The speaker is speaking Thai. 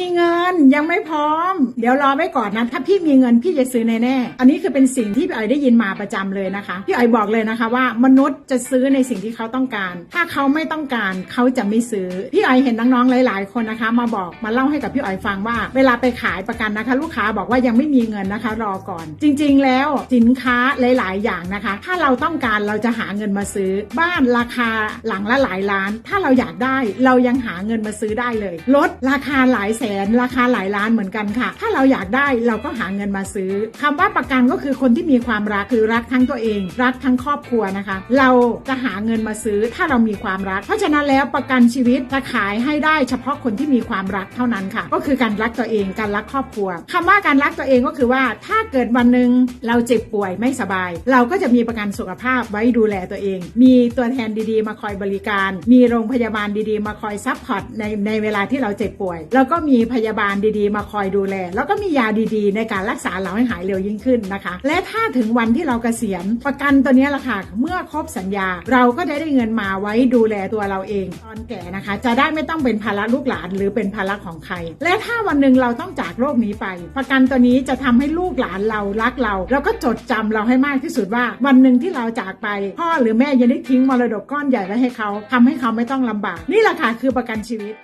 มีเงินยังไม่พร้อม เดี๋ยวรอไว้ก่อนนะ ถ้าพี่มีเงินพี่จะซื้อแน่ๆอันนี้คือเป็นสิ่งที่พี่อ๋อยได้ยินมาประจำเลยนะคะ พี่อ๋อยบอกเลยนะคะว่ามนุษย์จะซื้อในสิ่งที่เขาต้องการ ถ้าเขาไม่ต้องการเขาจะไม่ซื้อ พี่อ๋อยเห็นน้องๆหลาย ๆ คนนะคะ มาบอกมาเล่าให้กับพี่อ๋อยฟังว่า เวลาไปขายประกันนะคะ ลูกค้าบอกว่ายังไม่มีเงินนะคะ รอก่อน จริง ๆ แล้วสินค้าหลาย ๆ อย่างนะคะ ถ้าเราต้องการเราจะหาเงินมาซื้อ บ้านราคาหลังละหลายล้าน ถ้าเราอยากได้เรายังหาเงินมาซื้อได้เลยรถราคาหลายแสนราคาหลายล้านเหมือนกันค่ะ ถ้าเราอยากได้เราก็หาเงินมาซื้อคำว่าประกันก็คือคนที่มีความรักคือรักทั้งตัวเอง รักทั้งครอบครัวนะคะ เราจะหาเงินมาซื้อถ้าเรามีความรัก เพราะฉะนั้นแล้วประกันชีวิตจะขายให้ได้เฉพาะคนที่มีความรักเท่านั้นค่ะ ก็คือการรักตัวเองการรักครอบครัวคำว่าการรักตัวเองก็คือว่าถ้าเกิดวันหนึ่งเราเจ็บป่วยไม่สบาย เราก็จะมีประกันสุขภาพไว้ดูแลตัวเอง มีตัวแทนดีๆ มาคอยบริการ มีโรงพยาบาลดีๆ มาคอยซัพพอร์ตในในเวลาที่เราเจ็บป่วย แล้วก็มีีพยาบาลดีๆ มาคอยดูแล แล้วก็มียาดีๆ ในการรักษาเราให้หายเร็วยิ่งขึ้นนะคะ และถ้าถึงวันที่เราเกษียณประกันตัวนี้ยละค่ะเมื่อครบสัญญาเราก็ได้ได้เงินมาไว้ดูแลตัวเราเอง ตอนแก่นะคะ จะได้ไม่ต้องเป็นภาระลูกหลานหรือเป็นภาระของใคร และถ้าวันหนึ่งเราต้องจากโลกนี้ไป ประกันตัวนี้จะทำให้ลูกหลานเรารักเรา แล้วก็จดจำเราให้มากที่สุดว่า วันหนึ่งที่เราจากไป พ่อหรือแม่ยังได้ทิ้งมรดกก้อนใหญ่ไว้ให้เขาทำให้เขาไม่ต้องลำบาก นี่แหละค่ะคือประกันชีวิต